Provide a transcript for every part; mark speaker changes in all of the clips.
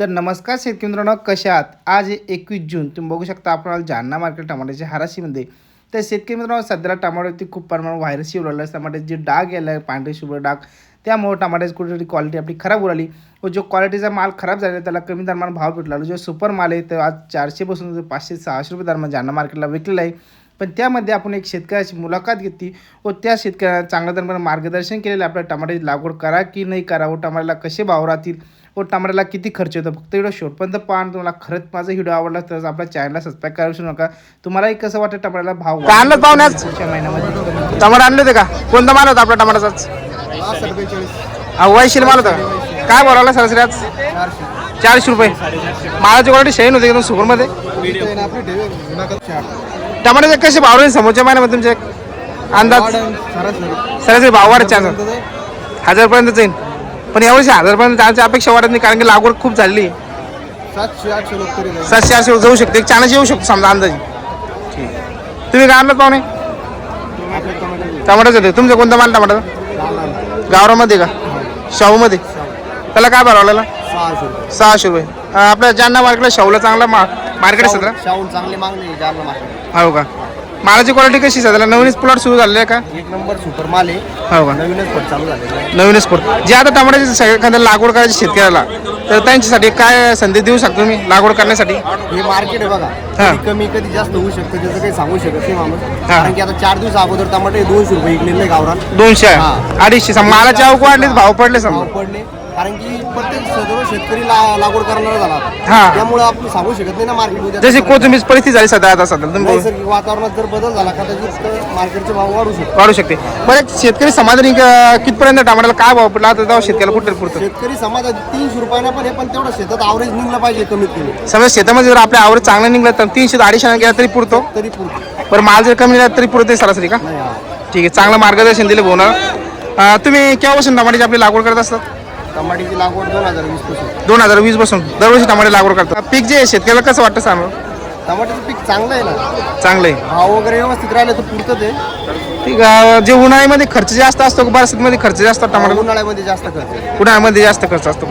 Speaker 1: तर नमस्कार शेतकरी मित्रांनो कशा आहात? आज एकवीस जून. तुम्ही बघू शकता आपण जालना मार्केट टमाट्याच्या हाराशीमध्ये. तर शेतकरी मित्रांनो सध्याला टमाट्यावरती खूप प्रमाणात व्हायरस येऊ आहे टमाट्याचे जे डाग यायला आहे, पांढरे शुभ्र डाग त्यामुळे टमाट्याची कुठेतरी क्वालिटी आपली खराब उडाली व जो क्वालिटीचा माल खराब झाला त्याला कमी दरम्यान भाव भेटला. जो सुपर माल आहे तर आज चारशेपासून पाचशे सहाशे रुपये दरम्यान जालना मार्केटला विकलेला आहे. पण त्यामध्ये आपण एक शेतकऱ्याची मुलाखत घेतली व त्या शेतकऱ्याला चांगल्या दरम्यान मार्गदर्शन केलेलं आपल्या टमाट्याची लागवड करा की नाही करा व टमाट्याला कसे भाव राहतील व टमाट्याला किती खर्च येतो. फक्त व्हिडिओ शेवटपर्यंत पहा. तुम्हाला खरंच माझा व्हिडिओ आवडला तर आपल्या चॅनलला सबस्क्राईब करायला विसरू नका. तुम्हालाही कसं वाटतं टमाट्याला भाव
Speaker 2: काय आणलं पाहुण्यात?
Speaker 1: पुढच्या महिन्यामध्ये
Speaker 2: टमाटर आणले होते का? कोणता माल होता आपला टमाटाचाच वैशील माल होता? काय बोलावला सरासरी आज चारशे. रुपये. मालाची क्वालिटी शेण होती एकदम सुपरमध्ये टमाट्याचे कसे भाव राहील समोरच्या महिन्यामध्ये तुमचे? अंदाज? सरासरी. भाव वाढत चान्स हजारपर्यंत जाईल पण यावर्षी हजारपर्यंत जाण्याची अपेक्षा वाटत नाही कारण की लागवड खूप झाली
Speaker 3: सातशे आठशे लोक तरी जाईल.
Speaker 2: सातशे आठशे जाऊ शकते. एक चानाची येऊ शकतो समजा अंदाजे. तुम्ही काय आणलं पाहुणे? टमाटर होते तुमचं कोणता माल टमाटर गावरामध्ये का? शाहूमध्ये? त्याला काय भरावलेला
Speaker 3: सहाशे रुपये.
Speaker 2: सहाशे रुपये. आपल्या जालना मार्केटला शाहूला चांगला मा मार्केट आहे सध्या?
Speaker 3: शाहून चांगली मागणी आहे जालना मार्केट.
Speaker 2: हो का? मालाची क्वालिटी कशी सध्याला नवीनच प्लॉट सुरू आहे का?
Speaker 3: एक नंबर सुपर माल आहे.
Speaker 2: हो का?
Speaker 3: नवीनच पट चालू झालेला आहे.
Speaker 2: नवीनच प्लॉट जे आता टमाट्याची सगळ्या एखाद्या लागवड करायची शेतकऱ्याला तर त्यांच्यासाठी काय संधी देऊ शकतो तुम्ही लागवड करण्यासाठी?
Speaker 3: हे मार्केट आहे बघा.
Speaker 2: हा.
Speaker 3: कधी कमी कधी जास्त होऊ शकतं त्याचं काही सांगू शकत नाही माणूस. कारण की आता चार दिवस अगोदर टमाटे दोनशे रुपये इकलेले आहे गावरान.
Speaker 2: दोनशे?
Speaker 3: हा.
Speaker 2: अडीचशे. सम- मालाचे आवक वाढले भाव पडले
Speaker 3: भाव
Speaker 2: समजा
Speaker 3: पडले. कारण की प्रत्येक सर्व शेतकरी ला- लागवड करणारा झाला.
Speaker 2: हा.
Speaker 3: त्यामुळे आपण सांगू शकत नाही ना मार्केट उद्या
Speaker 2: जशी कोथिंबीर परिस्थिती झाली सध्या आता सध्या तुम्ही
Speaker 3: नैसर्गिक वातावरणात जर बदल झाला कदाचित मार्केटचे भाव वाढू शकतो
Speaker 2: वाढू शकते. बरं शेतकरी समाधानी क- कितपर्यंत टमाट्याला काय भाव पडला? आता तेव्हा शेतकऱ्याला कुठे पुरतं?
Speaker 3: शेतकरी समाजात तीनशे रुपयाला पण आहे पण तेवढं शेतात आवरेज निघलं पाहिजे कमीत कमी.
Speaker 2: समजा शेतामध्ये जर आपल्या आवड चांगलं निघलं तर तीनशे ते अडीचशे गेला तरी पुरतो.
Speaker 3: तरी पुरतो.
Speaker 2: बरं माल जर कमी निघाला तरी पुरते सरासरी का?
Speaker 3: नाही हा.
Speaker 2: ठीक आहे चांगलं मार्गदर्शन दिले भाऊ ना तुम्ही केव्हापासून टमाट्याची आपली लागवड करत असतात?
Speaker 3: टमाट्याची लागवड दोन हजार वीसपासून.
Speaker 2: दोन हजार वीसपासून दरवर्षी टमाटे लागवड करतात. पीक जे आहे शेतकऱ्याला कसं वाटतं सांग?
Speaker 3: टमाट्याचं पीक चांगलं आहे ना.
Speaker 2: चांगलं आहे
Speaker 3: भाव वगैरे व्यवस्थित राहिले तर पुरतं ते.
Speaker 2: ठीक आहे जे उन्हाळ्यामध्ये खर्च जास्त असतो बारसातमध्ये खर्च जास्त टमाटा
Speaker 3: उन्हाळ्यामध्ये जास्त खर्च.
Speaker 2: उन्हाळ्यामध्ये जास्त खर्च असतो.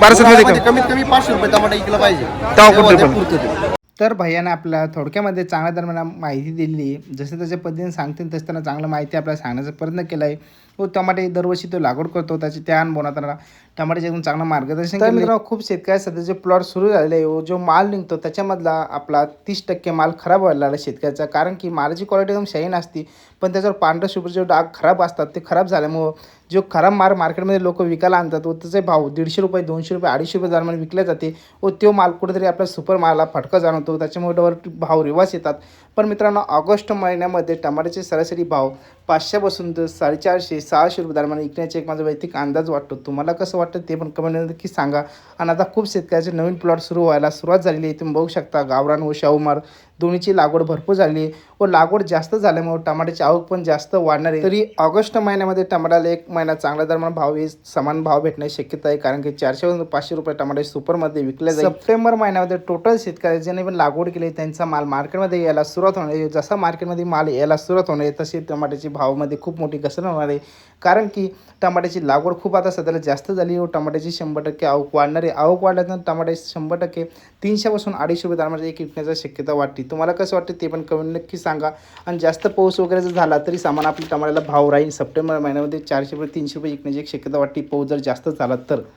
Speaker 2: बारसातमध्ये
Speaker 3: कमीत कमी पाचशे रुपये टमाटा इकलं पाहिजे.
Speaker 2: तेव्हा. पुरतं
Speaker 3: ते.
Speaker 1: तर भैयाने आपल्या थोडक्यामध्ये चांगल्या दरम्यान माहिती दिली. आहे जसं त्याच्या पद्धतीने सांगतील तसं त्यांना चांगलं माहिती आपल्याला सांगण्याचा प्रयत्न केला आहे व टमाटे दरवर्षी तो लागवड करतो त्याची त्या अनुभवात त्यांना टमाट्याचे एकदम चांगलं मार्गदर्शन तर मित्रांनो खूप शेतकरी सध्याचे प्लॉट सुरू झालेले आहे. व जो माल निघतो त्याच्यामधला आपला तीस टक्के माल खराब व्हायला लागला शेतकऱ्याचा. कारण की मालाची क्वालिटी एकदम शाईन असते पण त्याच्यावर पांढरं शुभ्र जे डाग खराब असतात ते खराब झाल्यामुळं जो खराब माल मार्केटमध्ये लोक विकायला आणतात व त्याचे भाव दीडशे रुपये दोनशे रुपये अडीचशे रुपये दरम्यान विकले जाते. व तो माल कुठेतरी आपल्या सुपर मालला फटका जाणवतो. त्याच्यामुळे भाव रिवास येतात. पण मित्रांनो ऑगस्ट महिन्यामध्ये टमाट्याचे सरासरी भाव पाचशेपासून तर साडेचारशे सहाशे रुपये दरम्यान विकण्याचे एक माझा वैयक्तिक अंदाज वाटतो. तुम्हाला कसं वाटतं ते पण कमेंट नक्की सांगा. आणि आता खूप शेतकऱ्याचे नवीन प्लॉट सुरू व्हायला सुरुवात झालेली आहे. तुम्ही बघू शकता गावरान व शाहूमार. दोन्हीची लागवड भरपूर झाली आहे. व लागवड जास्त झाल्यामुळे टमाट्याची आवक पण जास्त वाढणार आहे. तरी ऑगस्ट महिन्यामध्ये टमाट्याला एक महिना चांगल्या दरम्यान भाव हे समान भाव भेटण्याची शक्यता आहे. कारण की चारशेपासून पाचशे रुपये टमाटे सुपरमध्ये विकले जाईल. सप्टेंबर महिन्यामध्ये टोटल शेतकरी ज्यांनी पण लागवड केली त्यांचा माल मार्केटमध्ये यायला सुरुवात होणार आहे. जसा मार्केटमध्ये माल यायला सुरुवात होणार आहे तशी टमाट्याची भावामध्ये खूप मोठी घसरण होणार आहे. कारण की टमाट्याची लागवड खूप आता सध्याला जास्त झाली व टमाट्याची शंभर टक्के आवक वाढणार आहे. आवक वाढल्यानंतर टमाट्याची शंभर टक्के तीनशेपासून अडीचशे रुपये दामाचे एक विकण्याची शक्यता वाटते तुम्हाला कसं वाटते ते पण कमेंट नक्की सांगा. आणि जास्त पाऊस वगैरे जर झाला तरी सामान आपल्या टमाट्याला भाव राहील. सप्टेंबर महिन्यामध्ये चारशे रुपये तीनशे रुपये विकण्याची एक शक्यता वाटते. पाऊस जर जास्त झाला तर.